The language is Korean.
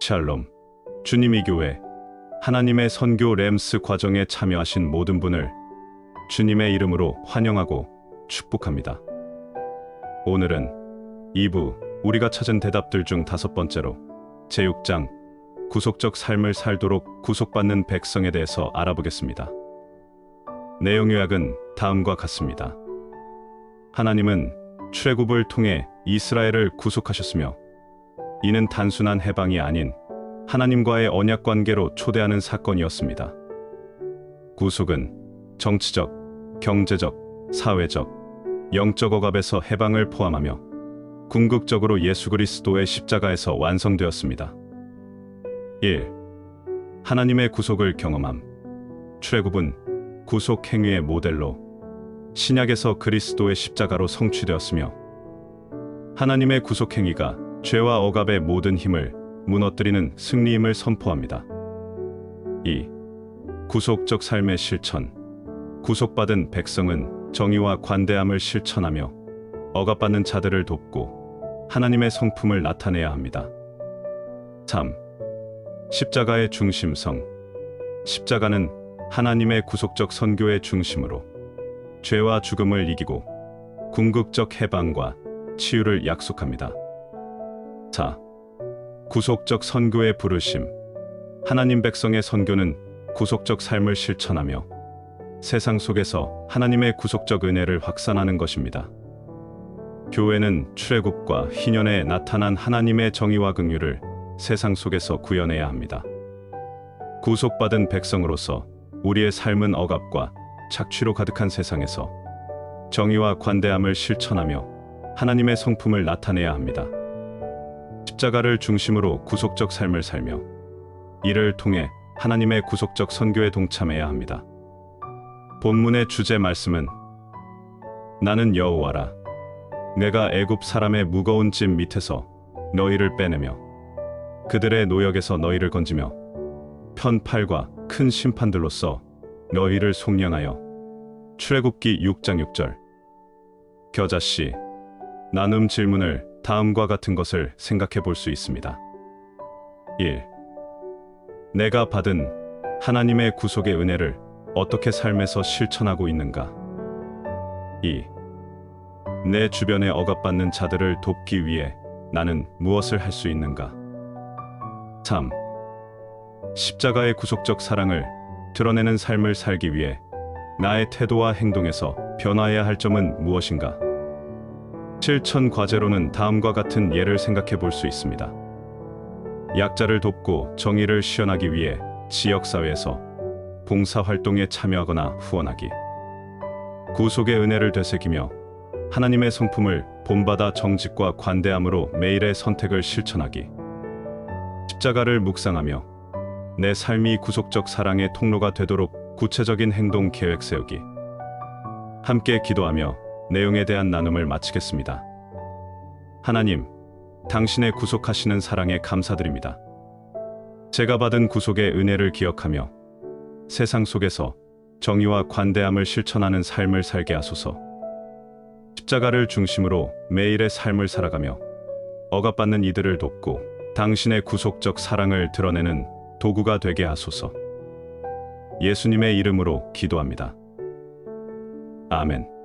샬롬. 주님이 교회 하나님의 선교 램스 과정에 참여하신 모든 분을 주님의 이름으로 환영하고 축복합니다. 오늘은 2부 우리가 찾은 대답들 중 다섯 번째로 제6장 구속적 삶을 살도록 구속받는 백성에 대해서 알아보겠습니다. 내용 요약은 다음과 같습니다. 하나님은 출애굽을 통해 이스라엘을 구속하셨으며 이는 단순한 해방이 아닌 하나님과의 언약 관계로 초대하는 사건이었습니다. 구속은 정치적, 경제적, 사회적, 영적 억압에서 해방을 포함하며 궁극적으로 예수 그리스도의 십자가에서 완성되었습니다. 1. 하나님의 구속을 경험함. 출애굽은 구속 행위의 모델로 신약에서 그리스도의 십자가로 성취되었으며 하나님의 구속 행위가 죄와 억압의 모든 힘을 무너뜨리는 승리임을 선포합니다. 2. 구속적 삶의 실천. 구속받은 백성은 정의와 관대함을 실천하며 억압받는 자들을 돕고 하나님의 성품을 나타내야 합니다. 3. 십자가의 중심성. 십자가는 하나님의 구속적 선교의 중심으로 죄와 죽음을 이기고 궁극적 해방과 치유를 약속합니다. 4. 구속적 선교의 부르심. 하나님 백성의 선교는 구속적 삶을 실천하며 세상 속에서 하나님의 구속적 은혜를 확산하는 것입니다. 교회는 출애굽과 희년에 나타난 하나님의 정의와 긍휼을 세상 속에서 구현해야 합니다. 구속받은 백성으로서 우리의 삶은 억압과 착취로 가득한 세상에서 정의와 관대함을 실천하며 하나님의 성품을 나타내야 합니다. 십자가를 중심으로 구속적 삶을 살며 이를 통해 하나님의 구속적 선교에 동참해야 합니다. 본문의 주제 말씀은 나는 여호와라 내가 애굽 사람의 무거운 짐 밑에서 너희를 빼내며 그들의 노역에서 너희를 건지며 편팔과 큰 심판들로서 너희를 속량하여 출애굽기 6장 6절 겨자씨 나눔 질문을 다음과 같은 것을 생각해 볼 수 있습니다. 1. 내가 받은 하나님의 구속의 은혜를 어떻게 삶에서 실천하고 있는가? 2. 내 주변에 억압받는 자들을 돕기 위해 나는 무엇을 할 수 있는가? 3. 십자가의 구속적 사랑을 드러내는 삶을 살기 위해 나의 태도와 행동에서 변화해야 할 점은 무엇인가? 실천 과제로는 다음과 같은 예를 생각해 볼 수 있습니다. 약자를 돕고 정의를 실현하기 위해 지역사회에서 봉사활동에 참여하거나 후원하기. 구속의 은혜를 되새기며 하나님의 성품을 본받아 정직과 관대함으로 매일의 선택을 실천하기. 십자가를 묵상하며 내 삶이 구속적 사랑의 통로가 되도록 구체적인 행동 계획 세우기. 함께 기도하며 내용에 대한 나눔을 마치겠습니다. 하나님, 당신의 구속하시는 사랑에 감사드립니다. 제가 받은 구속의 은혜를 기억하며 세상 속에서 정의와 관대함을 실천하는 삶을 살게 하소서. 십자가를 중심으로 매일의 삶을 살아가며 억압받는 이들을 돕고 당신의 구속적 사랑을 드러내는 도구가 되게 하소서. 예수님의 이름으로 기도합니다. 아멘.